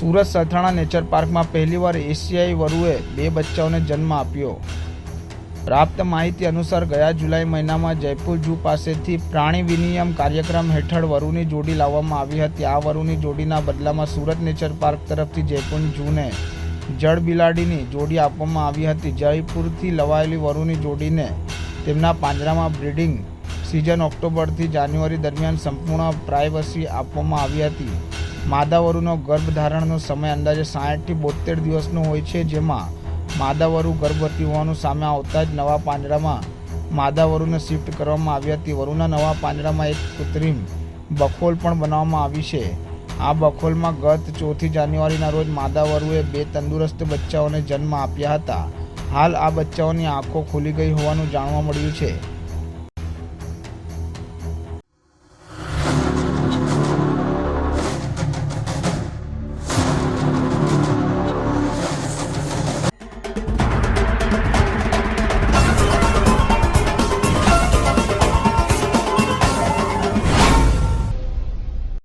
Surat Sathana nature પાર્કમાં પહેલીવાર એશિયાઈ વરુએ બે બચ્ચાઓને જન્મ આપ્યો. પ્રાપ્ત માહિતી અનુસાર ગયા જુલાઈ મહિનામાં જયપુર ઝૂ પાસેથી પ્રાણી વિનિયમ કાર્યક્રમ હેઠળ વરુની જોડી લાવવામાં આવી હતી. આ વરુની જોડીના બદલામાં સુરત નેચર પાર્ક તરફથી જયપુર ઝૂને જળ બિલાડીની જોડી આપવામાં આવી હતી. જયપુરથી લવાયેલી વરુની જોડીને તેમના પાંજરામાં બ્રીડિંગ સિઝન ઓક્ટોબરથી જાન્યુઆરી દરમિયાન સંપૂર્ણ પ્રાઇવસી આપવામાં આવી હતી. માદા વરુનો ગર્ભધારણનો સમય અંદાજે સાઠથી બોતેર દિવસનો હોય છે, જેમાં માદાવરુ ગર્ભવતી હોવાનું સામે આવતા જ નવા પાંજરામાં માદાવરુને શિફ્ટ કરવામાં આવી હતી. વરુના નવા પાંજરામાં એક કૃત્રિમ બખોલ પણ બનાવવામાં આવી છે. આ બખોલમાં ગત ચોથી જાન્યુઆરીના રોજ માદાવરુએ બે તંદુરસ્ત બચ્ચાઓને જન્મ આપ્યા હતા. હાલ આ બચ્ચાઓની આંખો ખુલી ગઈ હોવાનું જાણવા મળ્યું છે.